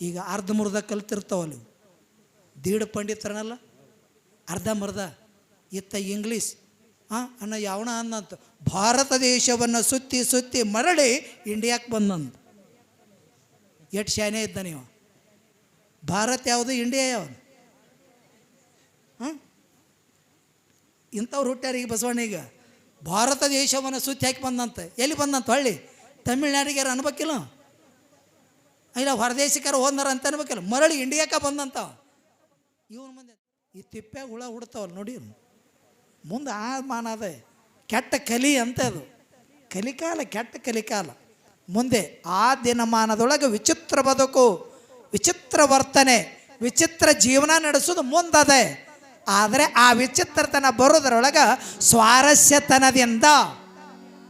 ಈಗ ಅರ್ಧ ಮುರ್ಧ ಕಲ್ತಿರ್ತಾವಲ್ಲ ನೀವು. ದೀಡ್ ಪಂಡಿತರನಲ್ಲ? ಅರ್ಧ ಮರ್ಧ ಇತ್ತ ಇಂಗ್ಲೀಷ್. ಹಾಂ ಅನ್ನ ಯಾವಣ ಅನ್ನಂತ. ಭಾರತ ದೇಶವನ್ನು ಸುತ್ತಿ ಸುತ್ತಿ ಮರಳಿ ಇಂಡಿಯಾಕ್ಕೆ ಬಂದಂತ. ಎಷ್ಟು ಶಾನೆ ಇದ್ದ ನೀವು? ಭಾರತ ಯಾವುದು, ಇಂಡಿಯಾ ಯಾವುದು? ಹಾಂ ಇಂಥವ್ರು ಹುಟ್ಟ್ಯಾರ ಈಗ ಬಸವಣ್ಣ ಈಗ. ಭಾರತ ದೇಶವನ್ನು ಸುತ್ತಿ ಹಾಕಿ ಬಂದಂತೆ? ಎಲ್ಲಿ ಬಂದಂತ? ಹಳ್ಳಿ. ತಮಿಳ್ನಾಡಿಗೆ ಯಾರು ಅನ್ಬೇಕಿಲ್ಲ? ಇಲ್ಲ, ಹೊರದೇಶಿಕರು ಹೋದ್ನಾರ ಅಂತ ಅನ್ಬೇಕಿಲ್ಲ. ಮರಳಿ ಇಂಡಿಯಾಕ್ಕೆ ಬಂದಂತ ಇವನು ಮುಂದೆ ಈ ತಿಪ್ಪೆ ಹುಳ ಹುಡ್ತಾವಲ್ಲ ನೋಡಿ ಮುಂದೆ ಆ ಮಾನ ಅದೇ. ಕೆಟ್ಟ ಕಲಿ ಅಂತ ಅದು. ಕಲಿಕಾಲ, ಕೆಟ್ಟ ಕಲಿಕಾಲ. ಮುಂದೆ ಆ ದಿನಮಾನದೊಳಗೆ ವಿಚಿತ್ರ ಬದುಕು, ವಿಚಿತ್ರ ವರ್ತನೆ, ವಿಚಿತ್ರ ಜೀವನ ನಡೆಸೋದು ಮುಂದದೆ. ಆದರೆ ಆ ವಿಚಿತ್ರತನ ಬರೋದ್ರೊಳಗೆ ಸ್ವಾರಸ್ಯತನದಿಂದ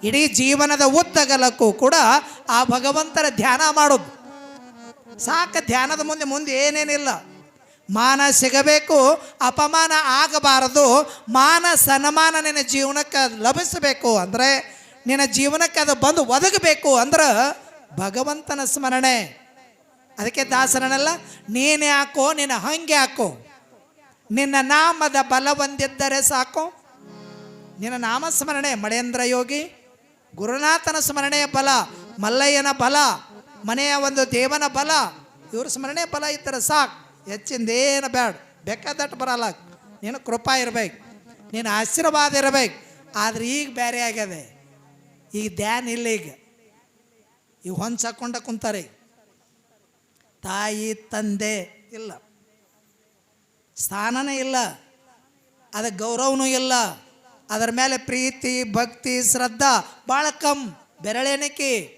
ಇಡೀ ಜೀವನದ ಉದ್ದಗಲಕ್ಕೂ ಕೂಡ ಆ ಭಗವಂತನ ಧ್ಯಾನ ಮಾಡೋದು. ಸಾಕು ಧ್ಯಾನದ ಮುಂದೆ ಮುಂದೆ ಏನೇನಿಲ್ಲ. ಮಾನ ಸಿಗಬೇಕು, ಅಪಮಾನ ಆಗಬಾರದು, ಮಾನ ಸನ್ಮಾನ ನಿನ್ನ ಜೀವನಕ್ಕೆ ಲಭಿಸಬೇಕು ಅಂದರೆ, ನಿನ್ನ ಜೀವನಕ್ಕೆ ಅದು ಬಂದು ಒದಗಬೇಕು ಅಂದ್ರೆ ಭಗವಂತನ ಸ್ಮರಣೆ. ಅದಕ್ಕೆ ದಾಸರನಲ್ಲ, ನೀನೇ ಹಾಕೋ ನಿನ್ನ ಹಂಗೆ ಹಾಕೋ. ನಿನ್ನ ನಾಮದ ಬಲ ಹೊಂದಿದ್ದರೆ ಸಾಕು. ನಿನ್ನ ನಾಮ ಸ್ಮರಣೆ ಮಳೇಂದ್ರ ಯೋಗಿ, ಗುರುನಾಥನ ಸ್ಮರಣೆಯ ಬಲ, ಮಲ್ಲಯ್ಯನ ಬಲ ಮನೆಯ ಒಂದು ದೇವನ ಬಲ. ಇವ್ರ ಸ್ಮರಣೆ ಬಲ ಇದ್ದರೆ ಸಾಕು. ಹೆಚ್ಚಿಂದ ಏನು ಬೇಡ ಬೇಕಾದಟ್ಟು ಬರಲ್ಲ. ನೀನು ಕೃಪಾ ಇರಬೇಕು. ನೀನು ಆಶೀರ್ವಾದ ಇರಬೇಕು. ಆದ್ರೆ ಈಗ ಬೇರೆ ಆಗ್ಯದೆ. ಈಗ ಧ್ಯಾನ ಇಲ್ಲ ಈಗ. ಈಗ ಹೊಂಚ್ ಹಾಕೊಂಡ ಕುಂತಾರೆ. ತಾಯಿ, ತಂದೆ ಇಲ್ಲ. ಸ್ಥಾನನೇ ಇಲ್ಲ. ಅದಕ್ಕೆ ಗೌರವನೂ ಇಲ್ಲ. ಅದರ ಮೇಲೆ ಪ್ರೀತಿ, ಭಕ್ತಿ, ಶ್ರದ್ಧಾ ಭಾಳ ಕಮ್ಮಿ ಬೆರಳೆಣಿಕೆ.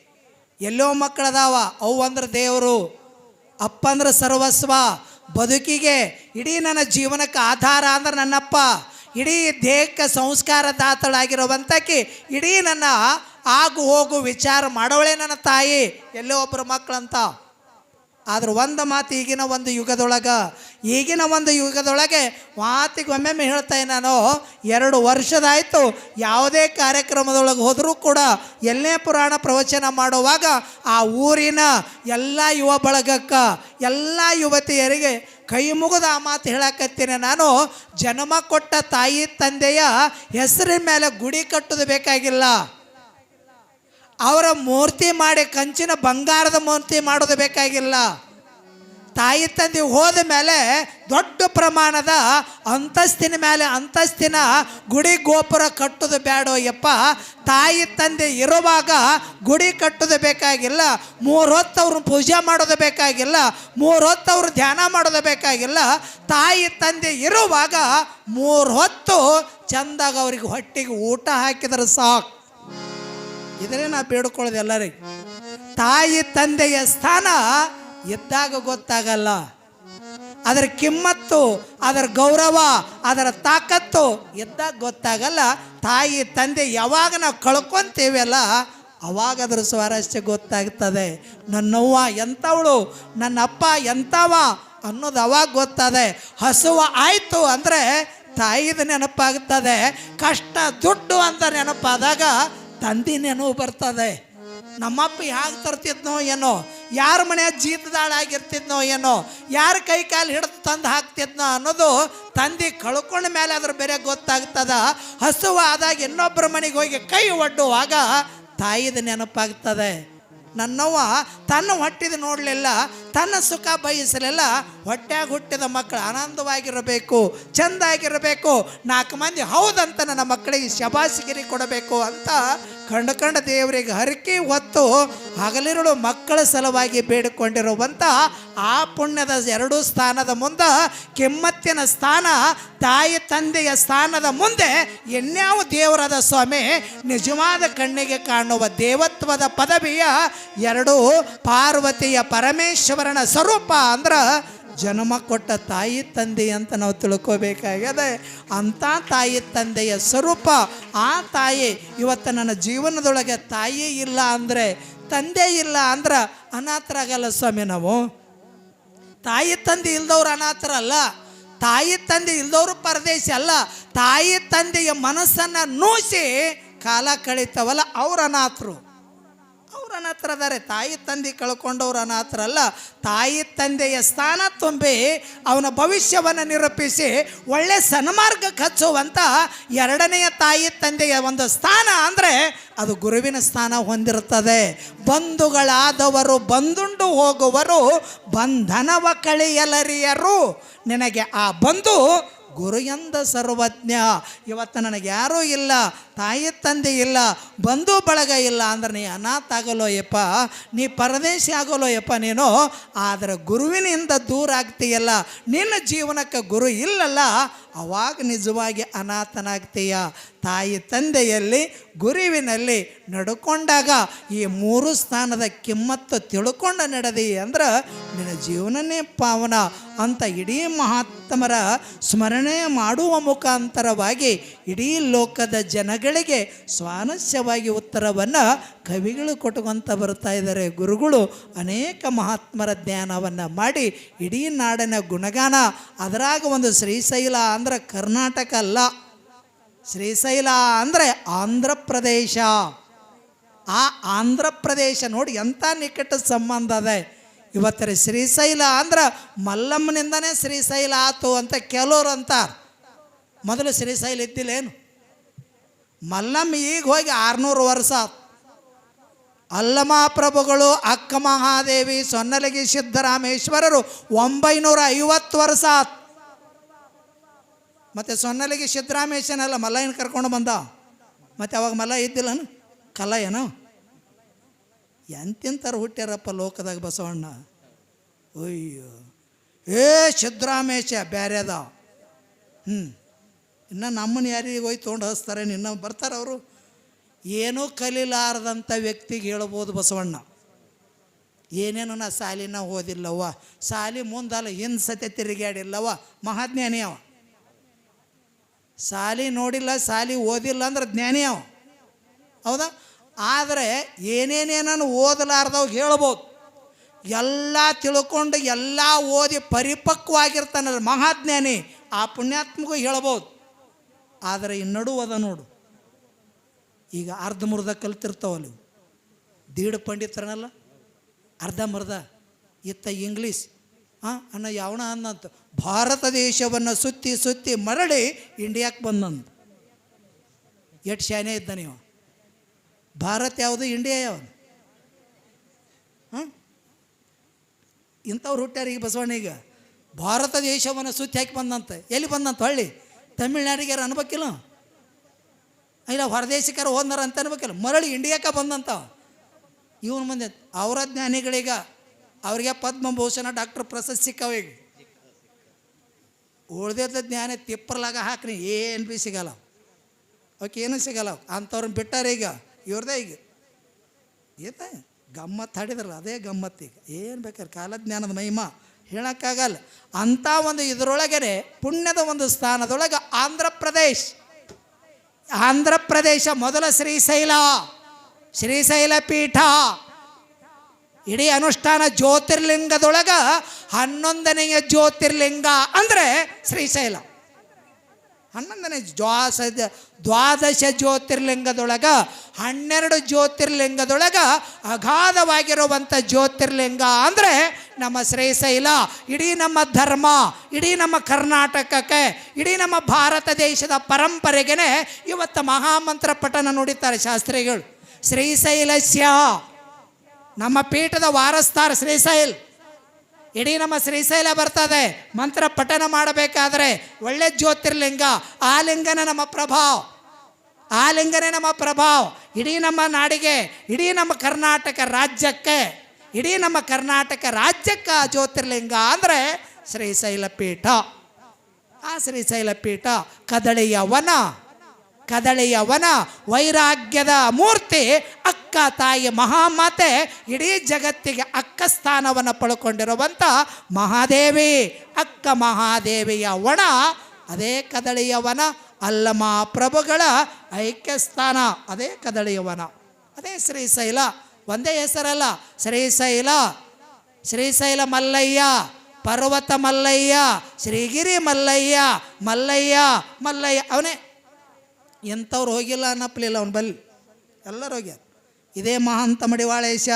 ಎಲ್ಲೋ ಮಕ್ಕಳದಾವ. ಅವು ಅಂದ್ರೆ ದೇವರು. ಅಪ್ಪ ಅಂದ್ರೆ ಸರ್ವಸ್ವ. ಬದುಕಿಗೆ ಇಡೀ ನನ್ನ ಜೀವನಕ್ಕೆ ಆಧಾರ ಅಂದ್ರೆ ನನ್ನಪ್ಪ. ಇಡೀ ದೇಹಕ್ಕೆ ಸಂಸ್ಕಾರ ದಾತಳಾಗಿರುವಂತಕ್ಕೆ ಇಡೀ ನನ್ನ ಆಗು ಹೋಗು ವಿಚಾರ ಮಾಡೋಳೆ ನನ್ನ ತಾಯಿ. ಎಲ್ಲೋ ಒಬ್ಬರು ಮಕ್ಕಳಂತ. ಆದ್ರೆ ಒಂದು ಮಾತು ಈಗಿನ ಒಂದು ಯುಗದೊಳಗೆ, ಈಗಿನ ಒಂದು ಯುಗದೊಳಗೆ ಮಾತಿಗೆ ಒಮ್ಮೆಮ್ಮೆ ಹೇಳ್ತಾಯಿ ನಾನು, ಎರಡು ವರ್ಷದಾಯಿತು ಯಾವುದೇ ಕಾರ್ಯಕ್ರಮದೊಳಗೆ ಹೋದರೂ ಕೂಡ ಎಲ್ಲೇ ಪುರಾಣ ಪ್ರವಚನ ಮಾಡುವಾಗ ಆ ಊರಿನ ಎಲ್ಲ ಯುವ ಬಳಗಕ್ಕೆ, ಎಲ್ಲ ಯುವತಿಯರಿಗೆ ಕೈ ಮುಗಿದ ಆ ಮಾತು ಹೇಳಕತ್ತೀನಿ ನಾನು. ಜನ್ಮ ಕೊಟ್ಟ ತಾಯಿ ತಂದೆಯ ಹೆಸರಿನ ಮೇಲೆ ಗುಡಿ ಕಟ್ಟೋದು ಬೇಕಾಗಿಲ್ಲ. ಅವರ ಮೂರ್ತಿ ಮಾಡಿ ಕಂಚಿನ ಬಂಗಾರದ ಮೂರ್ತಿ ಮಾಡೋದು ಬೇಕಾಗಿಲ್ಲ. ತಾಯಿ ತಂದೆ ಹೋದ ಮೇಲೆ ದೊಡ್ಡ ಪ್ರಮಾಣದ ಅಂತಸ್ತಿನ ಮೇಲೆ ಅಂತಸ್ತಿನ ಗುಡಿ ಗೋಪುರ ಕಟ್ಟೋದು ಬೇಡೋ ಯಪ್ಪ. ತಾಯಿ ತಂದೆ ಇರುವಾಗ ಗುಡಿ ಕಟ್ಟೋದು ಬೇಕಾಗಿಲ್ಲ. ಮೂರು ಹೊತ್ತು ಅವ್ರನ್ನ ಪೂಜೆ ಮಾಡೋದು ಬೇಕಾಗಿಲ್ಲ. ಮೂರು ಹೊತ್ತು ಅವ್ರು ಧ್ಯಾನ ಮಾಡೋದು ಬೇಕಾಗಿಲ್ಲ. ತಾಯಿ ತಂದೆ ಇರುವಾಗ ಮೂರು ಹೊತ್ತು ಚಂದಾಗ ಅವ್ರಿಗೆ ಹೊಟ್ಟೆಗೆ ಊಟ ಹಾಕಿದ್ರೆ ಸಾಕು. ಇದನ್ನೇ ನಾ ಬೇಡ್ಕೊಳ್ಳೋದು ಎಲ್ಲರಿಗೆ ತಾಯಿ ತಂದೆಯ ಸ್ಥಾನ ಇದ್ದಾಗ ಗೊತ್ತಾಗಲ್ಲ. ಅದರ ಕಿಮ್ಮತ್ತು, ಅದರ ಗೌರವ, ಅದರ ತಾಕತ್ತು ಇದ್ದಾಗ ಗೊತ್ತಾಗಲ್ಲ. ತಾಯಿ ತಂದೆ ಯಾವಾಗ ನಾವು ಕಳ್ಕೊಂತೀವಲ್ಲ, ಅವಾಗ ಅದರ ಸ್ವಾರಸ್ಯ ಗೊತ್ತಾಗ್ತದೆ. ನನ್ನವ್ವ ಎಂಥವಳು ನನ್ನ ಅಪ್ಪ ಎಂಥವ ಅನ್ನೋದು ಅವಾಗ ಗೊತ್ತದೆ. ಹಸುವ ಆಯಿತು ಅಂದರೆ ತಾಯಿದು ನೆನಪಾಗ್ತದೆ. ಕಷ್ಟ ದುಡ್ಡು ಅಂತ ನೆನಪಾದಾಗ ತಂದೆ ನೆನಪು ಬರ್ತದೆ. ನಮ್ಮಪ್ಪ ಹೇಗೆ ತರ್ತಿದ್ನೋ ಏನೋ, ಯಾರ ಮನೆಯ ಜೀತದಾಳಾಗಿರ್ತಿದ್ನೋ ಏನೋ, ಯಾರ ಕೈ ಕಾಲು ಹಿಡಿದು ತಂದು ಹಾಕ್ತಿದ್ನೋ ಅನ್ನೋದು ತಂದೆ ಕಳ್ಕೊಂಡ ಮೇಲೆ ಅದ್ರ ಬೇರೆ ಗೊತ್ತಾಗ್ತದ. ಹಸುವಾದಾಗ ಇನ್ನೊಬ್ಬರ ಮನೆಗೆ ಹೋಗಿ ಕೈ ಒಡ್ಡುವಾಗ ತಾಯಿದ ನೆನಪಾಗ್ತದೆ. ನನ್ನವ್ವ ತನ್ನ ಹೊಟ್ಟಿದ ನೋಡಲಿಲ್ಲ ತನ್ನ ಸುಖ ಬಯಸಲೆಲ್ಲ ಹೊಟ್ಯಾಗ ಹುಟ್ಟಿದ ಮಕ್ಕಳು ಆನಂದವಾಗಿರಬೇಕು, ಚೆಂದಾಗಿರಬೇಕು, ನಾಲ್ಕು ಮಂದಿ ಹೌದಂತ ನನ್ನ ಮಕ್ಕಳಿಗೆ ಶಬಾಸಿಗಿರಿ ಕೊಡಬೇಕು ಅಂತ ಕಂಡು ಕಂಡ ದೇವರಿಗೆ ಹರಕೆ ಹೊತ್ತು ಹಗಲಿರುಳು ಮಕ್ಕಳ ಸಲುವಾಗಿ ಬೇಡಿಕೊಂಡಿರುವಂಥ ಆ ಪುಣ್ಯದ ಎರಡೂ ಸ್ಥಾನದ ಮುಂದೆ ಕೆಮ್ಮತ್ತಿನ ಸ್ಥಾನ, ತಾಯಿ ತಂದೆಯ ಸ್ಥಾನದ ಮುಂದೆ ಎನ್ಯಾವ ದೇವರಾದ ಸ್ವಾಮಿ ನಿಜವಾದ ಕಣ್ಣಿಗೆ ಕಾಣುವ ದೇವತ್ವದ ಪದವಿಯ ಎರಡು ಪಾರ್ವತಿಯ ಪರಮೇಶ್ವರನ ಸ್ವರೂಪ ಅಂದ್ರೆ ಜನ್ಮ ಕೊಟ್ಟ ತಾಯಿ ತಂದೆ ಅಂತ ನಾವು ತಿಳ್ಕೋಬೇಕಾಗ್ಯದೆ. ಅಂಥ ತಾಯಿ ತಂದೆಯ ಸ್ವರೂಪ ಆ ತಾಯಿ. ಇವತ್ತು ನನ್ನ ಜೀವನದೊಳಗೆ ತಾಯಿ ಇಲ್ಲ ಅಂದರೆ, ತಂದೆ ಇಲ್ಲ ಅಂದ್ರೆ ಅನಾಥರಾಗಲ್ಲ ಸ್ವಾಮಿ ನಾವು. ತಾಯಿ ತಂದೆ ಇಲ್ದವ್ರು ಅನಾಥರಲ್ಲ ತಾಯಿ ತಂದೆ ಇಲ್ದವರು ಪರದೇಶ ಅಲ್ಲ. ತಾಯಿ ತಂದೆಯ ಮನಸ್ಸನ್ನು ನೂಸಿ ಕಾಲ ಕಳೀತಾವಲ್ಲ ಅವ್ರ ಅನಾಥರು. ಅವ್ರ ಅನಾಥರ ಅದಾರೆ. ತಾಯಿ ತಂದೆ ಕಳ್ಕೊಂಡವ್ರು ಅನಾಥರ ಅಲ್ಲ, ತಾಯಿ ತಂದೆಯ ಸ್ಥಾನ ತುಂಬಿ ಅವನ ಭವಿಷ್ಯವನ್ನು ನಿರೂಪಿಸಿ ಒಳ್ಳೆ ಸನ್ಮಾರ್ಗಕ್ಕೆ ಹಚ್ಚುವಂಥ ಎರಡನೆಯ ತಾಯಿ ತಂದೆಯ ಒಂದು ಸ್ಥಾನ ಅಂದರೆ ಅದು ಗುರುವಿನ ಸ್ಥಾನ ಹೊಂದಿರುತ್ತದೆ. ಬಂಧುಗಳಾದವರು, ಬಂದುಂಡು ಹೋಗುವರು, ಬಂಧನವ ಕಳೆಯಲರಿಯರು. ನಿನಗೆ ಆ ಬಂಧು ಗುರು ಎಂದ ಸರ್ವಜ್ಞ. ಇವತ್ತು ನನಗೆ ಯಾರೂ ಇಲ್ಲ, ತಾಯಿ ತಂದೆ ಇಲ್ಲ, ಬಂಧು ಬಳಗ ಇಲ್ಲ ಅಂದ್ರೆ ನೀ ಅನಾಥ ಆಗಲೋ ಯಪ್ಪ ನೀ ಪರದೇಶಿ ಆಗಲೋ ಯಪ್ಪ ನೀನು. ಆದರೆ ಗುರುವಿನಿಂದ ದೂರ ಆಗ್ತೀಯಲ್ಲ, ನಿನ್ನ ಜೀವನಕ್ಕೆ ಗುರು ಇಲ್ಲಲ್ಲ, ಅವಾಗ ನಿಜವಾಗಿ ಅನಾಥನಾಗ್ತೀಯ. ತಾಯಿ ತಂದೆಯಲ್ಲಿ ಗುರುವಿನಲ್ಲಿ ನಡ್ಕೊಂಡಾಗ ಈ ಮೂರು ಸ್ಥಾನದ ಕಿಮ್ಮತ್ತು ತಿಳ್ಕೊಂಡು ನಡೆದಿ ಅಂದ್ರೆ ನಿನ್ನ ಜೀವನನೇ ಪಾವನ ಅಂತ ಇಡೀ ಮಹಾತ್ಮರ ಸ್ಮರಣೆ ಮಾಡುವ ಮುಖಾಂತರವಾಗಿ ಇಡೀ ಲೋಕದ ಜನಗಳಿಗೆ ಸ್ವಾನಸ್ಯವಾಗಿ ಉತ್ತರವನ್ನು ಕವಿಗಳು ಕೊಟ್ಕೊಂತ ಬರ್ತಾ ಇದ್ದಾರೆ. ಗುರುಗಳು ಅನೇಕ ಮಹಾತ್ಮರ ಧ್ಯಾನವನ್ನು ಮಾಡಿ ಇಡೀ ನಾಡಿನ ಗುಣಗಾನ, ಅದರಾಗ ಒಂದು ಶ್ರೀಶೈಲ ಅಂದ್ರೆ ಕರ್ನಾಟಕ ಅಲ್ಲ. ಶ್ರೀಶೈಲ ಅಂದರೆ ಆಂಧ್ರ ಪ್ರದೇಶ ಆ ಆಂಧ್ರ ಪ್ರದೇಶ ನೋಡಿ ಎಂಥ ನಿಕಟ ಸಂಬಂಧ ಅದೆ. ಇವತ್ತರ ಶ್ರೀಶೈಲ ಅಂದ್ರೆ ಮಲ್ಲಮ್ಮನಿಂದನೇ ಶ್ರೀಶೈಲ ಆತು ಅಂತ ಕೆಲವರು ಅಂತಾರೆ. ಮೊದಲು ಶ್ರೀಶೈಲ ಇದ್ದಿಲ್ಲೇನು ಮಲ್ಲಮ್ಮ ಈಗ ಹೋಗಿ ಆರುನೂರು ವರ್ಷ ಆತು. ಅಲ್ಲಮಾಪ್ರಭುಗಳು, ಅಕ್ಕ ಮಹಾದೇವಿ, ಸೊನ್ನಲಗಿ ಸಿದ್ದರಾಮೇಶ್ವರರು ಒಂಬೈನೂರ ಐವತ್ತು ವರ್ಷ ಆತು. ಮತ್ತು ಸೊನ್ನಲಿಗೆ ಸಿದ್ದರಾಮೇಶನಲ್ಲ ಮಲ್ಲಯ್ಯನ ಕರ್ಕೊಂಡು ಬಂದ. ಮತ್ತು ಅವಾಗ ಮಲ್ಲ ಇದ್ದಿಲ್ಲನು? ಕಲ್ಲ ಏನು ಎಂತೆಂಥವ್ರು ಹುಟ್ಟ್ಯಾರಪ್ಪ ಲೋಕದಾಗ ಬಸವಣ್ಣ? ಅಯ್ಯೋ. ಏ ಶಿದ್ರಾಮೇಶ ಬ್ಯಾರೇದ ಹ್ಞೂ ಇನ್ನು ನಮ್ಮನ್ನ ಯಾರಿಗೆ ಹೋಗಿ ತೊಗೊಂಡು ಹಸ್ತಾರೆ, ನಿನ್ನ ಬರ್ತಾರೆ ಅವರು? ಏನೂ ಕಲೀಲಾರದಂಥ ವ್ಯಕ್ತಿಗೆ ಹೇಳ್ಬೋದು ಬಸವಣ್ಣ. ಏನೇನು ನಾ ಸಾಲಿನ ಓದಿಲ್ಲವ್ವ? ಸಾಲಿ ಮುಂದಲ್ಲ, ಹಿಂದೆ ಸತೆ ತಿರುಗಾಡಿಲ್ಲವ ಮಹಾಜ್ಞಾನಿ ಅವ. ಸಾಲಿ ನೋಡಿಲ್ಲ, ಸಾಲಿ ಓದಿಲ್ಲ ಅಂದ್ರೆ ಜ್ಞಾನಿ ಅವ. ಹೌದಾ? ಆದರೆ ಏನೇನೇನನ್ನು ಓದಲಾರ್ದವ್ ಹೇಳ್ಬೋದು. ಎಲ್ಲ ತಿಳ್ಕೊಂಡು ಎಲ್ಲ ಓದಿ ಪರಿಪಕ್ವಾಗಿರ್ತಾನಲ್ಲ ಮಹಾಜ್ಞಾನಿ, ಆ ಪುಣ್ಯಾತ್ಮಗೂ ಹೇಳ್ಬೋದು. ಆದರೆ ಇನ್ನಡೂ ಅದ ನೋಡು. ಈಗ ಅರ್ಧಮುರ್ಧ ಕಲ್ತಿರ್ತಾವಲ್ಲ ದೀಢ ದೀಡ್ ಪಂಡಿತರನಲ್ಲ? ಮರ್ಧ ಇತ್ತ ಇಂಗ್ಲೀಷ್ ಅನ್ನ ಯಾವಣ ಅನ್ನಂತ, ಭಾರತ ದೇಶವನ್ನು ಸುತ್ತಿ ಸುತ್ತಿ ಮರಳಿ ಇಂಡಿಯಾಕ್ಕೆ ಬಂದಂತ. ಎಟ್ ಶಾನೆ ಇದ್ದ ನೀವು? ಭಾರತ ಯಾವುದು, ಇಂಡಿಯಾ ಯಾವುದು? ಹಾಂ? ಇಂಥವ್ರು ಹುಟ್ಟ್ಯಾರ ಈಗ. ಭಾರತ ದೇಶವನ್ನು ಸುತ್ತಿ ಹಾಕಿ ಬಂದಂತೆ? ಎಲ್ಲಿ ಬಂದಂತ ಹಳ್ಳಿ? ತಮಿಳ್ನಾಡಿಗೆ ಯಾರು ಅನ್ಬೇಕಿಲ್ಲ? ಇಲ್ಲ ಹೊರದೇಶಕ್ಕಾರ ಹೋದ್ನಾರ ಅಂತ ಅನ್ಬೇಕಿಲ್ಲ? ಮರಳಿ ಇಂಡಿಯಾಕ ಬಂದಂತ ಇವನು ಮುಂದೆ, ಅವರ ಜ್ಞಾನಿಗಳೀಗ ಅವ್ರಿಗೆ ಪದ್ಮಭೂಷಣ ಡಾಕ್ಟರ್ ಪ್ರಶಸ್ತಿ ಸಿಕ್ಕವ ಈಗ. ಉಳ್ದಿದ್ದ ಜ್ಞಾನ ತಿಪ್ಪರ್ಲಾಗ ಹಾಕ್ರಿ, ಏನು ಭೀ ಸಿಗಲ್ಲ. ಅವಕ್ಕೆ ಏನು ಸಿಗಲ್ಲ, ಅಂಥವ್ರನ್ನ ಬಿಟ್ಟಾರೆ ಈಗ, ಇವ್ರದೇ ಈಗ. ಏತ ಗಮ್ಮತ್ತು ಹಾಡಿದ್ರಲ್ಲ, ಅದೇ ಗಮ್ಮತ್ತು ಈಗ. ಏನು ಬೇಕಾದ್ರೆ ಕಾಲಜ್ಞಾನದ ಮಹಿಮ, ಹೇಳೋಕ್ಕಾಗಲ್ಲ. ಅಂಥ ಒಂದು ಇದರೊಳಗೆ ಪುಣ್ಯದ ಒಂದು ಸ್ಥಾನದೊಳಗೆ ಆಂಧ್ರ ಪ್ರದೇಶ್ ಆಂಧ್ರ ಪ್ರದೇಶ ಮೊದಲ ಶ್ರೀಶೈಲ. ಶ್ರೀಶೈಲ ಪೀಠ. ಇಡೀ ಅನುಷ್ಠಾನ ಜ್ಯೋತಿರ್ಲಿಂಗದೊಳಗ ಹನ್ನೊಂದನೆಯ ಜ್ಯೋತಿರ್ಲಿಂಗ ಅಂದರೆ ಶ್ರೀಶೈಲ. ಹನ್ನೊಂದನೇ ದ್ವಾಸ ದ್ವಾದಶ ಜ್ಯೋತಿರ್ಲಿಂಗದೊಳಗ, ಹನ್ನೆರಡು ಜ್ಯೋತಿರ್ಲಿಂಗದೊಳಗ ಅಗಾಧವಾಗಿರುವಂಥ ಜ್ಯೋತಿರ್ಲಿಂಗ ಅಂದರೆ ನಮ್ಮ ಶ್ರೀಶೈಲ. ಇಡೀ ನಮ್ಮ ಧರ್ಮ, ಇಡೀ ನಮ್ಮ ಕರ್ನಾಟಕಕ್ಕೆ, ಇಡೀ ನಮ್ಮ ಭಾರತ ದೇಶದ ಪರಂಪರೆಗೆ ಇವತ್ತು ಮಹಾಮಂತ್ರ ಪಠನ ನುಡಿತಾರೆ ಶಾಸ್ತ್ರಿಗಳು. ಶ್ರೀಶೈಲಸ್ಯ. ನಮ್ಮ ಪೀಠದ ವಾರಸ್ತಾರ ಶ್ರೀಶೈಲ್. ಇಡೀ ನಮ್ಮ ಶ್ರೀಶೈಲ ಬರ್ತದೆ. ಮಂತ್ರ ಪಠನ ಮಾಡಬೇಕಾದ್ರೆ ಒಳ್ಳೆ ಜ್ಯೋತಿರ್ಲಿಂಗ ಆ ಲಿಂಗನ ನಮ್ಮ ಪ್ರಭಾವ. ಆ ಲಿಂಗನೇ ನಮ್ಮ ಪ್ರಭಾವ. ಇಡೀ ನಮ್ಮ ನಾಡಿಗೆ, ಇಡೀ ನಮ್ಮ ಕರ್ನಾಟಕ ರಾಜ್ಯಕ್ಕೆ, ಇಡೀ ನಮ್ಮ ಕರ್ನಾಟಕ ರಾಜ್ಯಕ್ಕೆ ಆ ಜ್ಯೋತಿರ್ಲಿಂಗ ಅಂದರೆ ಶ್ರೀಶೈಲ ಪೀಠ. ಆ ಶ್ರೀಶೈಲ ಪೀಠ ಕದಳಿಯ ವನ ಕದಳಿಯ ವನ ವೈರಾಗ್ಯದ ಮೂರ್ತಿ, ಅಕ್ಕ ತಾಯಿ ಮಹಾಮಾತೆ, ಇಡೀ ಜಗತ್ತಿಗೆ ಅಕ್ಕ ಸ್ಥಾನವನ್ನು ಪಡ್ಕೊಂಡಿರುವಂಥ ಮಹಾದೇವಿ. ಅಕ್ಕ ಮಹಾದೇವಿಯ ಒಣ ಅದೇ ಕದಳಿಯ ವನ ಅಲ್ಲಮ ಪ್ರಭುಗಳ ಐಕ್ಯ ಸ್ಥಾನ, ಅದೇ ಕದಳಿಯ ವನ. ಅದೇ ಶ್ರೀಶೈಲ, ಒಂದೇ ಹೆಸರಲ್ಲ, ಶ್ರೀಶೈಲ. ಶ್ರೀಶೈಲ ಮಲ್ಲಯ್ಯ, ಪರ್ವತ ಮಲ್ಲಯ್ಯ, ಶ್ರೀಗಿರಿ ಮಲ್ಲಯ್ಯ ಮಲ್ಲಯ್ಯ ಮಲ್ಲಯ್ಯ, ಅವನೇ ಎಂಥವ್ರು ಹೋಗಿಲ್ಲ ಅನ್ನಪ್ಪಲಿಲ್ಲ ಅವ್ನು ಬಲ್ಲಿ. ಎಲ್ಲರೂ ಹೋಗ್ಯಾರ. ಇದೇ ಮಹಾಂತ ಮಡಿವಾಳೇಶ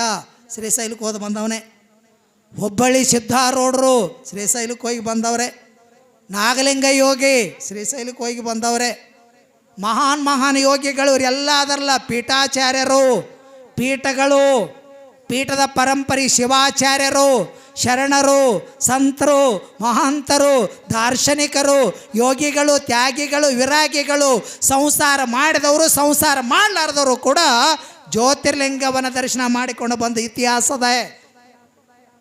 ಶ್ರೀಶೈಲಕ್ಕೆ ಹೋದ ಬಂದವನೇ. ಹುಬ್ಬಳ್ಳಿ ಸಿದ್ಧಾರೂಢರು ಶ್ರೀಶೈಲಕ್ಕೆ ಹೋಗಿ ಬಂದವರೇ. ನಾಗಲಿಂಗ ಯೋಗಿ ಶ್ರೀಶೈಲಕ್ಕೆ ಹೋಗಿ ಬಂದವರೇ. ಮಹಾನ್ ಮಹಾನ್ ಯೋಗಿಗಳು ಇವರೆಲ್ಲ ಅದರಲ್ಲ ಪೀಠಾಚಾರ್ಯರು, ಪೀಠಗಳು ಪೀಠದ ಪರಂಪರೆ ಶಿವಾಚಾರ್ಯರು, ಶರಣರು, ಸಂತರು, ಮಹಾಂತರು, ದಾರ್ಶನಿಕರು, ಯೋಗಿಗಳು, ತ್ಯಾಗಿಗಳು, ವಿರಾಗಿಗಳು, ಸಂಸಾರ ಮಾಡಿದವರು, ಸಂಸಾರ ಮಾಡಲಾರದವರು ಕೂಡ ಜ್ಯೋತಿರ್ಲಿಂಗವನ ದರ್ಶನ ಮಾಡಿಕೊಂಡು ಬಂದ ಇತಿಹಾಸದ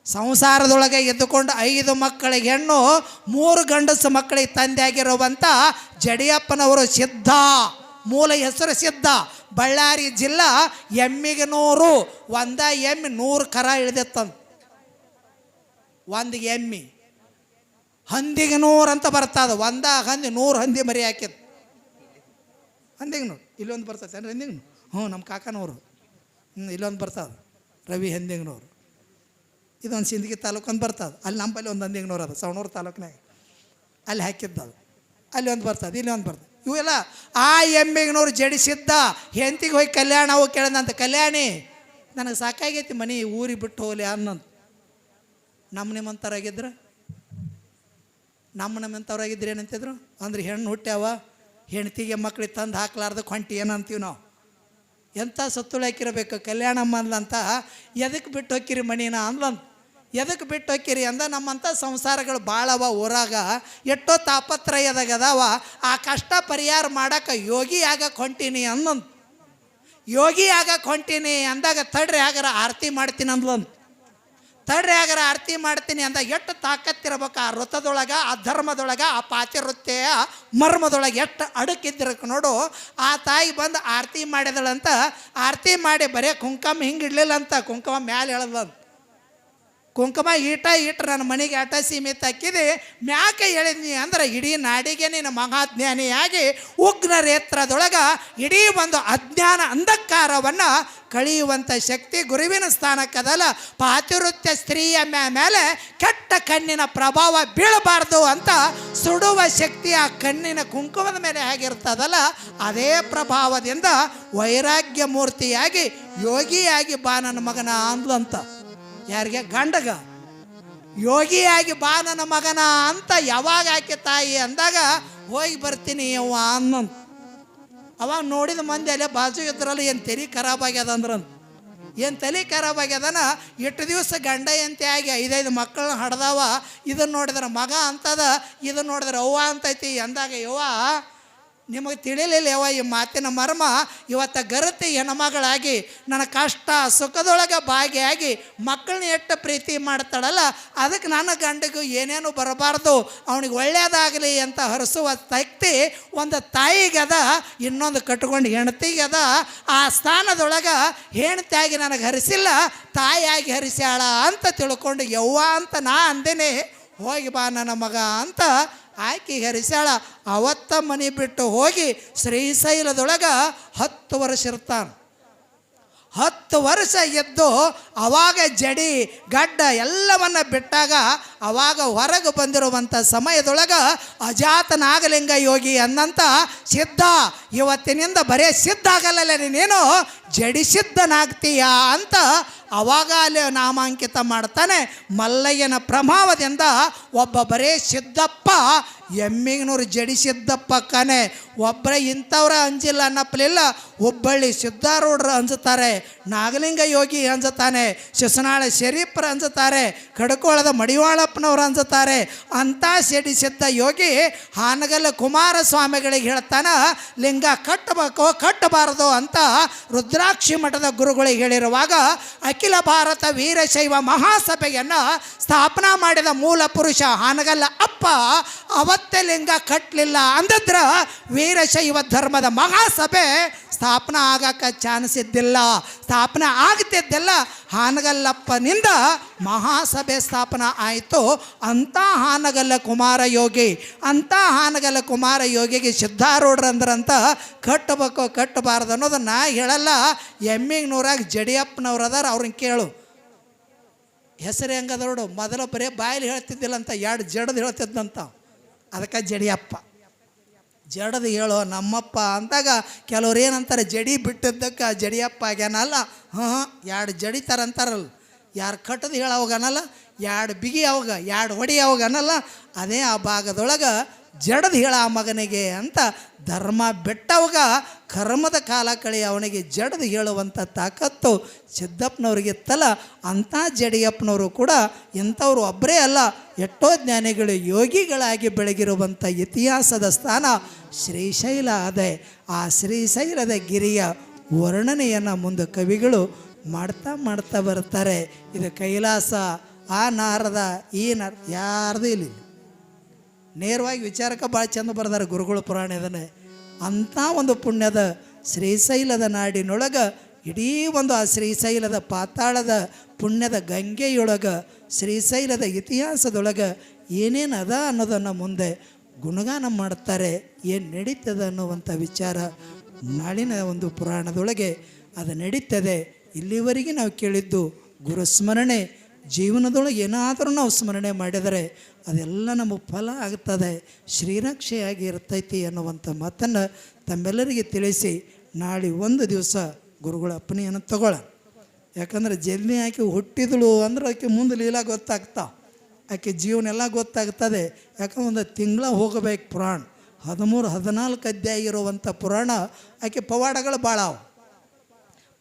ಸಂಸಾರದೊಳಗೆ ಎದ್ದುಕೊಂಡು ಐದು ಮಕ್ಕಳಿಗೆ ಹೆಣ್ಣು, ಮೂರು ಗಂಡಸು ಮಕ್ಕಳಿಗೆ ತಂದೆಯಾಗಿರುವಂಥ ಜಡಿಯಪ್ಪನವರು ಸಿದ್ಧ. ಮೂಲ ಹೆಸರು ಸಿದ್ಧ. ಬಳ್ಳಾರಿ ಜಿಲ್ಲಾ ಎಮ್ಮಿಗೆ ನೂರು ಒಂದ ಎಮ್ಮಿ ನೂರು ಕರ ಇಳಿದಿತ್ತಂತ. ಒಂದು ಎಮ್ಮಿ. ಹಂದಿಗೆ ನೂರು ಅಂತ ಬರ್ತದ ಒಂದ ಹಂದಿ, ನೂರು ಹಂದಿ ಮರಿ ಹಾಕಿದ ಹಂದಿಗೆ ನೋಡಿ ಇಲ್ಲೊಂದು ಬರ್ತದೆ ಅಂದ್ರೆ ಹಂದಿಗೆ ಹ್ಞೂ ನಮ್ಮ ಕಾಕನವರು ಹ್ಞೂ, ಇಲ್ಲೊಂದು ಬರ್ತದೆ. ರವಿ ಹಂದಿಗ್ನವ್ರು ಇದೊಂದು ಸಿಂದಗಿ ತಾಲೂಕು ಅಂತ ಬರ್ತದೆ. ಅಲ್ಲಿ ನಮ್ಮಲ್ಲಿ ಒಂದು ಹಂದಿಗ್ನವ್ರು ಅದು, ಸವಣೂರು ತಾಲೂಕಿನಾಗ ಅಲ್ಲಿ ಹಾಕಿದ್ದು ಅದು ಅಲ್ಲಿ ಒಂದು ಬರ್ತದೆ, ಇಲ್ಲಿ ಒಂದು ಬರ್ತದೆ. ಇವೆಲ್ಲ ಆ ಎಮ್ಮೆಗ್ನವ್ರು ಜಡಿಸಿದ್ದ ಹೆಂತಿಗೆ ಹೋಗಿ ಕಲ್ಯಾಣ ಹೋಗಿ ಕೇಳದಂತ, ಕಲ್ಯಾಣಿ, ನನಗೆ ಸಾಕಾಗೈತಿ ಮನೆ, ಊರಿಗೆ ಬಿಟ್ಟು ಹೋಗ್ಲಿ ಅನ್ನಂತ ನಮ್ಮ ನಿಮ್ಮಂಥವ್ರಾಗಿದ್ರೆ ನಮ್ಮ ನಮ್ಮಂಥವ್ರಾಗಿದ್ರೆ ಏನಂತಿದ್ರು? ಅಂದ್ರೆ ಹೆಣ್ಣು ಹುಟ್ಟ್ಯಾವ ಹೆಣ್ತಿಗೆ ಮಕ್ಳಿಗೆ ತಂದು ಹಾಕ್ಲಾರ್ದ ಕೊಂಟಿ ಏನಂತೀವಿ ನಾವು. ಎಂಥ ಸತ್ತುಳು ಹಾಕಿರಬೇಕು ಕಲ್ಯಾಣಮ್ಮ ಅಂದ್ಲಂತ ಎದಕ್ಕೆ ಬಿಟ್ಟು ಹೋಗಿರಿ ಮಣಿನ ಅಂದ್ಲಂತ. ಎದಕ್ಕೆ ಬಿಟ್ಟು ಹೋಕ್ಕಿರಿ ಅಂದ ನಮ್ಮಂಥ ಸಂಸಾರಗಳು ಭಾಳವ ಊರಾಗ, ಎಷ್ಟೋ ತಾಪತ್ರಯದಾಗ ಅದಾವ ಆ ಕಷ್ಟ ಪರಿಹಾರ ಮಾಡೋಕೆ ಯೋಗಿ ಆಗಕ್ಕೆ ಹೊಂಟೀನಿ ಅಂದಂತ ಯೋಗಿ ಆಗಕ್ಕೆ ಹೊಂಟೀನಿ ಅಂದಾಗ ತಡ್ರಿ ಆಗರ ಆರತಿ ಮಾಡ್ತೀನಿ ಅಂದ್ಲಂತ ತಡ್ರಿ ಆಗರ ಆರತಿ ಮಾಡ್ತೀನಿ ಅಂದ ಎಷ್ಟು ತಾಕತ್ತಿರ್ಬೇಕು? ಆ ವೃತ್ತದೊಳಗೆ, ಆ ಧರ್ಮದೊಳಗೆ, ಆ ಪಾತಿವೃತ್ತೆಯ ಮರ್ಮದೊಳಗೆ ಎಷ್ಟು ಅಡುಕಿದ್ದಿರಕ್ಕೆ ನೋಡು. ಆ ತಾಯಿ ಬಂದು ಆರತಿ ಮಾಡಿದಳಂತ, ಆರತಿ ಮಾಡಿ ಬರೀ ಕುಂಕುಮ ಹಿಂಗಿಡ್ಲಿಲ್ಲ ಅಂತ ಕುಂಕುಮ ಮ್ಯಾಲೆ ಎಳೆದಂತ ಕುಂಕುಮ ಈಟ ಈಟ ನನ್ನ ಮನೆಗೆ ಆಟ ಸೀಮಿತ ಹಾಕಿದೆ. ಮ್ಯಾಕೆ ಹೇಳಿದ್ನಿ ಅಂದ್ರೆ ಇಡೀ ನಾಡಿಗೆ ನೀನು ಮಹಾಜ್ಞಾನಿಯಾಗಿ ಉಗ್ರರೇತ್ರದೊಳಗೆ ಇಡೀ ಒಂದು ಅಜ್ಞಾನ ಅಂಧಕಾರವನ್ನು ಕಳೆಯುವಂಥ ಶಕ್ತಿ ಗುರುವಿನ ಸ್ಥಾನಕ್ಕದಲ್ಲ, ಪಾತಿವೃತ್ಯ ಸ್ತ್ರೀಯ ಮೇಲೆ ಕೆಟ್ಟ ಕಣ್ಣಿನ ಪ್ರಭಾವ ಬೀಳಬಾರ್ದು ಅಂತ ಸುಡುವ ಶಕ್ತಿ ಆ ಕಣ್ಣಿನ ಕುಂಕುಮದ ಮೇಲೆ ಹೇಗಿರ್ತದಲ್ಲ, ಅದೇ ಪ್ರಭಾವದಿಂದ ವೈರಾಗ್ಯ ಮೂರ್ತಿಯಾಗಿ ಯೋಗಿಯಾಗಿ ಬಾ ನನ್ನ ಮಗನ ಅಂದ್ಲಂತ. ಯಾರಿಗೆ? ಗಂಡಗ. ಯೋಗಿಯಾಗಿ ಬಾ ನನ್ನ ಮಗನ ಅಂತ ಯಾವಾಗ ಆಕೆ ತಾಯಿ ಅಂದಾಗ, ಹೋಗಿ ಬರ್ತೀನಿ ಯವ್ವ ಅನ್ನ ಅವಾಗ ನೋಡಿದ ಮಂದಿ ಅಲ್ಲೇ ಬಾಜು ಇದ್ರಲ್ಲ ಏನು ತಲೆ ಖರಾಬ್ ಆಗ್ಯದ ಅಂದ್ರಂತ ಏನು ತಲೆ ಖರಾಬ್ ಆಗ್ಯದನ? ಎಷ್ಟು ದಿವಸ ಗಂಡ ಎಂತೆ ಆಗಿ ಐದೈದು ಮಕ್ಕಳನ್ನ ಹಡ್ದಾವ. ಇದನ್ನು ನೋಡಿದ್ರೆ ಮಗ ಅಂತದ ಇದನ್ನ ನೋಡಿದ್ರೆ ಅವ್ವ ಅಂತೈತಿ ಅಂದಾಗ, ಯವ್ವ ನಿಮಗೆ ತಿಳಿಲಿಲ್ಲ ಯಾವ ಈ ಮಾತಿನ ಮರ್ಮ. ಇವತ್ತ ಗರತಿ ಹೆಣ್ಮಗಳಾಗಿ, ನನ್ನ ಕಷ್ಟ ಸುಖದೊಳಗೆ ಭಾಗಿಯಾಗಿ ಮಕ್ಕಳನ್ನ ಎಷ್ಟು ಪ್ರೀತಿ ಮಾಡ್ತಾಳಲ್ಲ, ಅದಕ್ಕೆ ನನ್ನ ಗಂಡಗೂ ಏನೇನು ಬರಬಾರ್ದು, ಅವನಿಗೆ ಒಳ್ಳೆಯದಾಗಲಿ ಅಂತ ಹರಿಸುವ ಶಕ್ತಿ ಒಂದು ತಾಯಿಗದ ಇನ್ನೊಂದು ಕಟ್ಕೊಂಡು ಹೆಣ್ತಿಗದ ಆ ಸ್ಥಾನದೊಳಗೆ ಹೆಣ್ತಿಯಾಗಿ ನನಗೆ ಹರಿಸಿಲ್ಲ, ತಾಯಿಯಾಗಿ ಹರಿಸ್ಯಾಳ ಅಂತ ತಿಳ್ಕೊಂಡು ಯವ್ವ ಅಂತ ನಾ ಅಂದೇನೆ, ಹೋಗಿ ಬಾ ನನ್ನ ಮಗ ಅಂತ ಆಕೆ ಹರಿಸ್ಯಾಳ ಅವತ್ತ ಮನೆ ಬಿಟ್ಟು ಹೋಗಿ ಶ್ರೀಶೈಲದೊಳಗೆ ಹತ್ತು ವರ್ಷ ಇರ್ತಾನೆ. ಹತ್ತು ವರ್ಷ ಎದ್ದು ಅವಾಗ ಜಡಿ ಗಡ್ಡ ಎಲ್ಲವನ್ನ ಬಿಟ್ಟಾಗ ಅವಾಗ ಹೊರಗೆ ಬಂದಿರುವಂಥ ಸಮಯದೊಳಗೆ ಅಜಾತ ನಾಗಲಿಂಗ ಯೋಗಿ ಅನ್ನಂತ ಸಿದ್ಧ. ಇವತ್ತಿನಿಂದ ಬರೇ ಸಿದ್ಧ ಆಗಲ್ಲ ನೀನು ಜಡಿ ಸಿದ್ಧನಾಗ್ತೀಯ ಅಂತ ಅವಾಗ ಅಲ್ಲಿ ನಾಮಾಂಕಿತ ಮಾಡ್ತಾನೆ ಮಲ್ಲಯ್ಯನ ಪ್ರಭಾವದಿಂದ ಒಬ್ಬ ಬರೇ ಸಿದ್ದಪ್ಪ, ಎಮ್ಮಿಗ್ನೂರು ಜಡಿ ಸಿದ್ದಪ್ಪ ಕನೆ ಒಬ್ಬರೇ ಇಂಥವ್ರ ಅಂಜಿಲ್ಲ ಅನ್ನಪ್ಪಲಿಲ್ಲ ಹುಬ್ಬಳ್ಳಿ ಸಿದ್ಧಾರೂಢರು ಅಂಜುತ್ತಾರೆ, ನಾಗಲಿಂಗ ಯೋಗಿ ಅಂಜುತ್ತಾನೆ ಶಿಸನಾಳ ಶರೀಫರು ಅಂಜುತ್ತಾರೆ, ಕಡಕೋಳದ ಮಡಿವಾಳಪ್ಪನವ್ರು ಅಂಜುತ್ತಾರೆ ಅಂಥ ಸಿಡಿ ಸಿದ್ಧ ಯೋಗಿ ಹಾನಗಲ್ಲ ಕುಮಾರಸ್ವಾಮಿಗಳಿಗೆ ಹೇಳ್ತಾನ, ಲಿಂಗ ಕಟ್ಟಬೇಕು, ಕಟ್ಟಬಾರದು ಅಂತ ರುದ್ರಾಕ್ಷಿ ಮಠದ ಗುರುಗಳಿಗೆ ಹೇಳಿರುವಾಗ, ಅಖಿಲ ಭಾರತ ವೀರಶೈವ ಮಹಾಸಭೆಯನ್ನು ಸ್ಥಾಪನಾ ಮಾಡಿದ ಮೂಲ ಪುರುಷ ಹಾನಗಲ್ಲ ಅಪ್ಪ, ಅವತ್ತೇ ಲಿಂಗ ಕಟ್ಟಲಿಲ್ಲ ಅಂದದ್ರ ವೀರಶೈವ ಧರ್ಮದ ಮಹಾಸಭೆ ಸ್ಥಾಪನೆ ಆಗಕ್ಕೆ ಚಾನ್ಸ್ ಇದ್ದಿಲ್ಲ, ಸ್ಥಾಪನೆ ಆಗ್ತಿದ್ದಿಲ್ಲ. ಹಾನಗಲ್ಲಪ್ಪನಿಂದ ಮಹಾಸಭೆ ಸ್ಥಾಪನೆ ಆಯಿತು. ಅಂಥ ಹಾನಗಲ್ಲ ಕುಮಾರ ಯೋಗಿ ಅಂಥ ಹಾನಗಲ್ಲ ಕುಮಾರ ಯೋಗಿಗೆ ಸಿದ್ಧಾರೂಢರಂದ್ರಂತ ಕಟ್ಟಬೇಕು, ಕಟ್ಟಬಾರ್ದು ಅನ್ನೋದನ್ನ ಹೇಳಲ್ಲ. ಎಮ್ಮಿಗೆ ನೂರಾಗ ಜಡಿಯಪ್ಪನವ್ರು ಅದಾರ ಅವ್ರನ್ನ ಕೇಳು. ಹೆಸರು ಹೆಂಗದ ನೋಡು, ಮೊದಲು ಬರೀ ಬಾಯಲ್ಲಿ ಹೇಳ್ತಿದ್ದಿಲ್ಲ ಅಂತ ಎರಡು ಜಡದು ಹೇಳ್ತಿದ್ದಂತ ಅದಕ್ಕೆ ಜಡಿಯಪ್ಪ. ಜಡದು ಹೇಳೋ ನಮ್ಮಪ್ಪ ಅಂದಾಗ ಕೆಲವ್ರು ಏನಂತಾರೆ, ಜಡಿ ಬಿಟ್ಟಿದ್ದಕ್ಕೆ ಜಡಿಯಪ್ಪ ಆಗ್ಯಾನಲ್ಲ. ಹಾಂ ಎರಡು ಜಡಿತಾರ ಅಂತಾರಲ್ಲ ಯಾರು ಕಟ್ಟದು ಹೇಳೋವಾಗನಲ್ಲ ಎರಡು ಬಿಗಿ ಅವಾಗ ಎರಡು ಹೊಡಿ ಅವಾಗನಲ್ಲ ಅದೇ ಆ ಭಾಗದೊಳಗೆ ಜಡದು ಹೇಳ ಆ ಮಗನಿಗೆ ಅಂತ ಧರ್ಮ ಬೆಟ್ಟವಾಗ ಕರ್ಮದ ಕಾಲ ಕಳೆ ಅವನಿಗೆ ಜಡದು ಹೇಳುವಂಥ ತಾಕತ್ತು ಸಿದ್ದಪ್ಪನವ್ರಿಗಿತ್ತಲ್ಲ ಅಂಥ ಜಡಿಯಪ್ಪನವರು ಕೂಡ ಇಂಥವ್ರು ಒಬ್ಬರೇ ಅಲ್ಲ, ಎಷ್ಟೋ ಜ್ಞಾನಿಗಳು ಯೋಗಿಗಳಾಗಿ ಬೆಳಗಿರುವಂಥ ಇತಿಹಾಸದ ಸ್ಥಾನ ಶ್ರೀಶೈಲ ಅದೆ ಆ ಶ್ರೀಶೈಲದ ಗಿರಿಯ ವರ್ಣನೆಯನ್ನು ಮುಂದೆ ಕವಿಗಳು ಮಾಡ್ತಾ ಮಾಡ್ತಾ ಬರ್ತಾರೆ ಇದು ಕೈಲಾಸ ಆ ನಾರದ, ಈ ನಾರ, ಯಾರದೂ ಇಲ್ಲ ಇಲ್ಲಿ. ನೇರವಾಗಿ ವಿಚಾರಕ್ಕೆ ಭಾಳ ಚಂದ ಬರ್ದಾರೆ ಗುರುಗಳ ಪುರಾಣ ಇದನ್ನು. ಅಂಥ ಒಂದು ಪುಣ್ಯದ ಶ್ರೀಶೈಲದ ನಾಡಿನೊಳಗೆ ಇಡೀ ಒಂದು ಆ ಶ್ರೀಶೈಲದ ಪಾತಾಳದ ಪುಣ್ಯದ ಗಂಗೆಯೊಳಗೆ, ಶ್ರೀಶೈಲದ ಇತಿಹಾಸದೊಳಗೆ ಏನೇನು ಅದ ಅನ್ನೋದನ್ನು ಮುಂದೆ ಗುಣಗಾನ ಮಾಡ್ತಾರೆ, ಏನು ನಡೀತದೆ ಅನ್ನುವಂಥ ವಿಚಾರ ನಾಳಿನ ಒಂದು ಪುರಾಣದೊಳಗೆ ಅದು ನಡೀತದೆ. ಇಲ್ಲಿವರೆಗೆ ನಾವು ಕೇಳಿದ್ದು ಗುರುಸ್ಮರಣೆ. ಜೀವನದೊಳಗೆ ಏನಾದರೂ ನಾವು ಸ್ಮರಣೆ ಮಾಡಿದರೆ ಅದೆಲ್ಲ ನಮಗೆ ಫಲ ಆಗ್ತದೆ, ಶ್ರೀರಕ್ಷೆಯಾಗಿ ಇರ್ತೈತಿ ಅನ್ನುವಂಥ ಮಾತನ್ನು ತಮ್ಮೆಲ್ಲರಿಗೆ ತಿಳಿಸಿ ನಾಳೆ ಒಂದು ದಿವಸ ಗುರುಗಳ ಅಪ್ಪನೆಯನ್ನು ತಗೊಳ ಯಾಕಂದ್ರೆ ಜಲ್ದಿ ಆಕೆ ಹುಟ್ಟಿದಳು ಅಂದ್ರೆ ಆಕೆ ಮುಂದೆ ಲೀಲಾ ಗೊತ್ತಾಗ್ತಾ, ಆಕೆ ಜೀವನ ಎಲ್ಲ ಗೊತ್ತಾಗ್ತದೆ. ಯಾಕಂದ್ರೆ ಒಂದು ತಿಂಗಳ ಹೋಗಬೇಕು ಪುರಾಣ, ಹದಿಮೂರು, ಹದಿನಾಲ್ಕು ಅಧ್ಯಾಯ ಇರುವಂಥ ಪುರಾಣ ಆಕೆ ಪವಾಡಗಳು ಭಾಳ ಅವು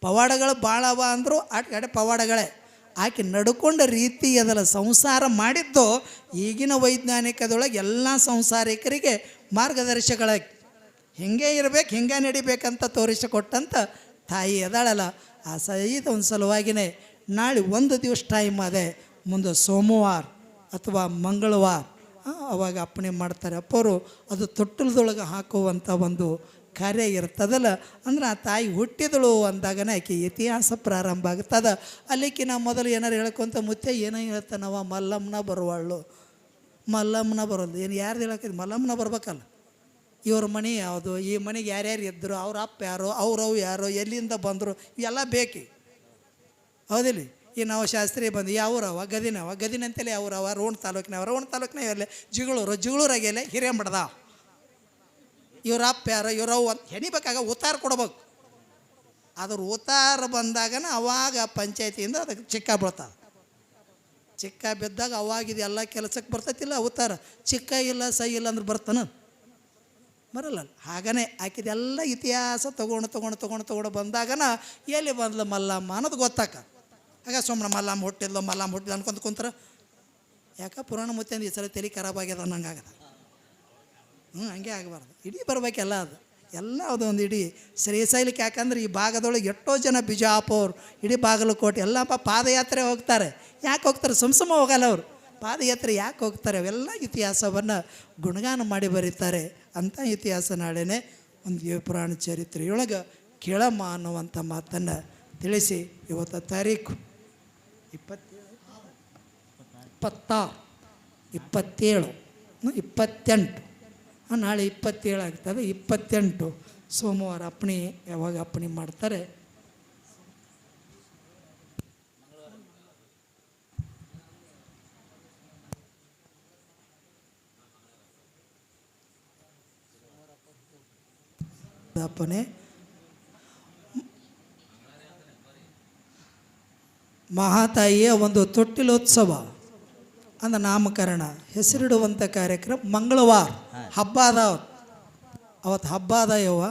ಪವಾಡಗಳು ಭಾಳ ಅವ ಅಂದರು ಆಟ ಕಡೆ ಪವಾಡಗಳೇ. ಆಕೆ ನಡ್ಕೊಂಡ ರೀತಿ ಅದಲ್ಲ ಸಂಸಾರ ಮಾಡಿದ್ದು ಈಗಿನ ವೈಜ್ಞಾನಿಕದೊಳಗೆ ಎಲ್ಲ ಸಂಸಾರಿಕರಿಗೆ ಮಾರ್ಗದರ್ಶಕಳಾಗಿ ಹಿಂಗೆ ಇರಬೇಕು, ಹಿಂಗೆ ನಡಿಬೇಕಂತ ತೋರಿಸಿಕೊಟ್ಟಂತ ತಾಯಿ ಅದಾಳಲ್ಲ. ಆ ಸಹಿತ ಒಂದು ಸಲುವಾಗಿನೇ ನಾಳೆ ಒಂದು ದಿವಸ ಟೈಮ್ ಅದೇ. ಮುಂದೆ ಸೋಮವಾರ ಅಥವಾ ಮಂಗಳವಾರ. ಅವಾಗ ಅಪ್ಪಣೆ ಮಾಡ್ತಾರೆ. ಅಪ್ಪವರು ಅದು ತೊಟ್ಟಲದೊಳಗೆ ಹಾಕುವಂಥ ಒಂದು ಕಾರ್ಯ ಇರ್ತದಲ್ಲ, ಅಂದ್ರೆ ಆ ತಾಯಿ ಹುಟ್ಟಿದಳು ಅಂದಾಗನ ಆಕೆ ಇತಿಹಾಸ ಪ್ರಾರಂಭ ಆಗ್ತದ ಅಲ್ಲಿಕ್ಕಿನ ಮೊದಲು ಏನಾರು ಹೇಳ್ಕೊಂತ ಮುತ್ತೆ, ಏನೋ ಹೇಳ್ತಾನವ ಮಲ್ಲಮ್ಮನ ಬರುವಳು. ಮಲ್ಲಮ್ಮನ ಬರೋದು ಏನು ಯಾರ್ದು ಹೇಳಕ್ಕೆ ಮಲ್ಲಮ್ಮನ ಬರ್ಬೇಕಲ್ಲ. ಇವ್ರ ಮನೆ ಯಾವುದು? ಈ ಮನೆಗೆ ಯಾರ್ಯಾರು ಇದ್ದರು ಅವ್ರ ಅಪ್ಪ ಯಾರು? ಅವ್ರವು ಯಾರು? ಎಲ್ಲಿಂದ ಬಂದರು? ಇವೆಲ್ಲ ಬೇಕಿ. ಹೌದಿಲ್ಲ ಈ ನಾವು ಶಾಸ್ತ್ರಿ ಬಂದು ಯಾವ್ರವ ಗದಿನವ? ಗದಿನ ಅಂತಲೇ ಅವ್ರವ? ರೋಣ ತಾಲೂಕಿನವ ರೋಣ ತಾಲೂಕಿನ ಎಲ್ಲೇ ಜಿಗಳೂರು? ಜಿಗಳೂರಾಗೆಲ್ಲ ಹಿರೇಮಠದ ಇವ್ರ ಅಪ್ಪ ಯಾರು ಅಂತ ಹೆಣಿಬೇಕಾಗ ಉತ್ತಾರ ಕೊಡ್ಬೇಕು. ಅದ್ರ ಉತ್ತಾರ ಬಂದಾಗನ ಅವಾಗ ಪಂಚಾಯತಿಯಿಂದ ಅದಕ್ಕೆ ಚಿಕ್ಕ ಬೀಳ್ತದೆ ಚಿಕ್ಕ ಬಿದ್ದಾಗ ಅವಾಗ ಎಲ್ಲ ಕೆಲಸಕ್ಕೆ ಬರ್ತೈತಿಲ್ಲ ಉತ್ತಾರ. ಚಿಕ್ಕ ಇಲ್ಲ, ಸೈ ಇಲ್ಲ ಅಂದ್ರೆ ಬರ್ತಾನ? ಬರಲ್ಲ. ಹಾಗನೇ ಆಕಿದೆಲ್ಲ ಇತಿಹಾಸ ತೊಗೊಂಡು ತೊಗೊಂಡು ತೊಗೊಂಡು ತೊಗೊಂಡು ಬಂದಾಗನ ಎಲ್ಲಿ ಬಂದ್ಲು ಮಲ್ಲಮ್ಮ ಅನ್ನೋದು ಗೊತ್ತಾಕ. ಆಗ ಸುಮ್ಮನೆ ಮಲ್ಲಮ್ಮ ಹುಟ್ಟಿದ್ಲು ಮಲ್ಲಮ್ಮ ಹುಟ್ಟಿದ್ಲು ಅನ್ಕೊಂತ ಕುಂತ್ರ. ಯಾಕೆ ಪುರಾಣ ಮುತ್ತಿಂದ ಈ ಸಲ ತಲೆ ಖರಾಬ್ ಆಗ್ಯದ ಅನ್ನಂಗೆ ಆಗದ ಹ್ಞೂ ಹಂಗೆ ಆಗಬಾರ್ದು. ಇಡೀ ಬರಬೇಕೆಲ್ಲ ಅದು. ಎಲ್ಲ ಅದು ಒಂದು ಇಡೀ ಶ್ರೀಶೈಲಕ್ಕೆ ಯಾಕಂದ್ರೆ ಈ ಭಾಗದೊಳಗೆ ಎಷ್ಟೋ ಜನ ಬಿಜಾಪುರ್, ಇಡೀ ಬಾಗಲಕೋಟೆ, ಎಲ್ಲ ಪ ಪಾದಯಾತ್ರೆ ಹೋಗ್ತಾರೆ. ಯಾಕೆ ಹೋಗ್ತಾರೆ? ಸುಮ್ ಸುಮ್ಮ ಹೋಗಲ್ಲ ಅವರು. ಪಾದಯಾತ್ರೆ ಯಾಕೆ ಹೋಗ್ತಾರೆ? ಅವೆಲ್ಲ ಇತಿಹಾಸವನ್ನು ಗುಣಗಾನ ಮಾಡಿ ಬರೀತಾರೆ ಅಂಥ ಇತಿಹಾಸ ನಾಳೆನೇ ಒಂದು ಪುರಾಣ ಚರಿತ್ರೆಯೊಳಗೆ ಕೇಳಮ್ಮ ಅನ್ನುವಂಥ ಮಾತನ್ನು ತಿಳಿಸಿ ಇವತ್ತು ತಾರೀಕು. ಇಪ್ಪತ್ತೇಳು. ಇಪ್ಪತ್ತಾರು. ಇಪ್ಪತ್ತೇಳು. ಇಪ್ಪತ್ತೆಂಟು. ನಾಳೆ ಇಪ್ಪತ್ತೇಳು ಆಗ್ತದೆ ಇಪ್ಪತ್ತೆಂಟು ಸೋಮವಾರ ಅಪ್ಪಣೆ ಯಾವಾಗ ಅಪ್ಪಣೆ ಮಾಡ್ತಾರೆ. ಅಪ್ಪಣೆ. ಮಹಾತಾಯಿಯ ಒಂದು ತೊಟ್ಟಿಲೋತ್ಸವ. ಅಂದ ನಾಮಕರಣ. ಹೆಸರಿಡುವಂಥ ಕಾರ್ಯಕ್ರಮ ಮಂಗಳವಾರ. ಹಬ್ಬ ಅದಾವ. ಅವತ್ತು ಹಬ್ಬ ಅದ ಯವ್ವ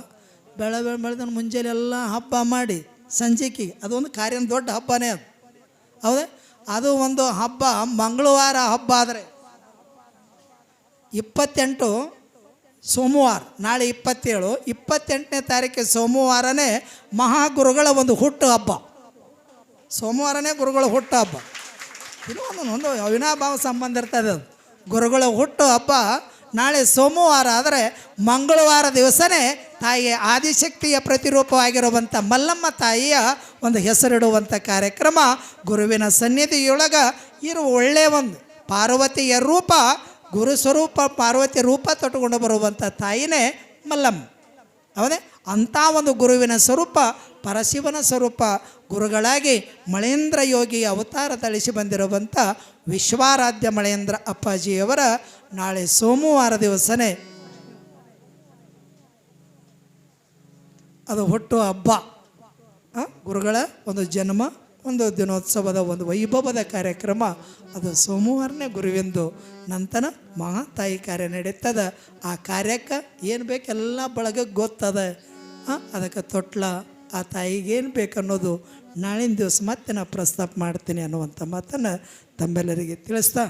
ಬೆಳೆ ಬೆಳೆ ಬೆಳೆದ ಮುಂಜಾನೆ ಎಲ್ಲ ಹಬ್ಬ ಮಾಡಿ ಸಂಜೆಗೆ ಅದೊಂದು ಕಾರ್ಯ ದೊಡ್ಡ ಹಬ್ಬನೇ ಅದು. ಹೌದಾ? ಅದು ಒಂದು ಹಬ್ಬ, ಮಂಗಳವಾರ ಹಬ್ಬ ಆದರೆ. ಇಪ್ಪತ್ತೆಂಟು ಸೋಮವಾರ. ನಾಳೆ ಇಪ್ಪತ್ತೇಳು. ಇಪ್ಪತ್ತೆಂಟನೇ ತಾರೀಕು ಸೋಮವಾರನೇ ಮಹಾಗುರುಗಳ ಒಂದು ಹುಟ್ಟು ಹಬ್ಬ. ಸೋಮವಾರನೇ ಗುರುಗಳ ಹುಟ್ಟು ಹಬ್ಬ. ಇದು ಒಂದು ಒಂದು ಅವಿನಾಭಾವ ಸಂಬಂಧ ಇರ್ತದೆ ಅದು ಗುರುಗಳ ಹುಟ್ಟು ಹಬ್ಬ ನಾಳೆ ಸೋಮವಾರ, ಆದರೆ ಮಂಗಳವಾರ ದಿವಸನೇ ತಾಯಿಯ ಆದಿಶಕ್ತಿಯ ಪ್ರತಿರೂಪವಾಗಿರುವಂಥ ಮಲ್ಲಮ್ಮ ತಾಯಿಯ ಒಂದು ಹೆಸರಿಡುವಂಥ ಕಾರ್ಯಕ್ರಮ ಗುರುವಿನ ಸನ್ನಿಧಿಯೊಳಗೆ ಇರುವ ಒಳ್ಳೆಯ ಒಂದು ಪಾರ್ವತಿಯ ರೂಪ ಗುರು ಸ್ವರೂಪ ಪಾರ್ವತಿ ರೂಪ ತೊಟ್ಟುಕೊಂಡು ಬರುವಂಥ ತಾಯಿನೇ ಮಲ್ಲಮ್ಮ. ಹೌದೇ? ಅಂಥ ಒಂದು ಗುರುವಿನ ಸ್ವರೂಪ, ಪರಶಿವನ ಸ್ವರೂಪ, ಗುರುಗಳಾಗಿ ಮಳೇಂದ್ರ ಯೋಗಿಯ ಅವತಾರ ತಳಿಸಿ ಬಂದಿರುವಂಥ ವಿಶ್ವಾರಾಧ್ಯ ಮಳೇಂದ್ರ ಅಪ್ಪಾಜಿಯವರ ನಾಳೆ ಸೋಮವಾರ ದಿವಸನೇ ಅದು ಹುಟ್ಟು ಹಬ್ಬ. ಗುರುಗಳ ಒಂದು ಜನ್ಮ, ಒಂದು ದಿನೋತ್ಸವದ ಒಂದು ವೈಭವದ ಕಾರ್ಯಕ್ರಮ ಅದು ಸೋಮವಾರನೇ ಗುರುವೆಂದು ನಂತರ ಮಹಾತಾಯಿ ಕಾರ್ಯ ನಡೀತದ. ಆ ಕಾರ್ಯಕ್ಕೆ ಏನು ಬೇಕೆಲ್ಲ ಬಳಗ ಗೊತ್ತದ. ಅದಕ್ಕೆ ತೊಟ್ಲ, ಆ ತಾಯಿಗೆ ಏನು ಬೇಕನ್ನೋದು ನಾಳಿನ ದಿವಸ ಮತ್ತೆ ನಾ ಪ್ರಸ್ತಾಪ ಮಾಡ್ತೀನಿ ಅನ್ನುವಂಥ ಮಾತನ್ನು ತಮ್ಮೆಲ್ಲರಿಗೆ ತಿಳಿಸ್ತಾ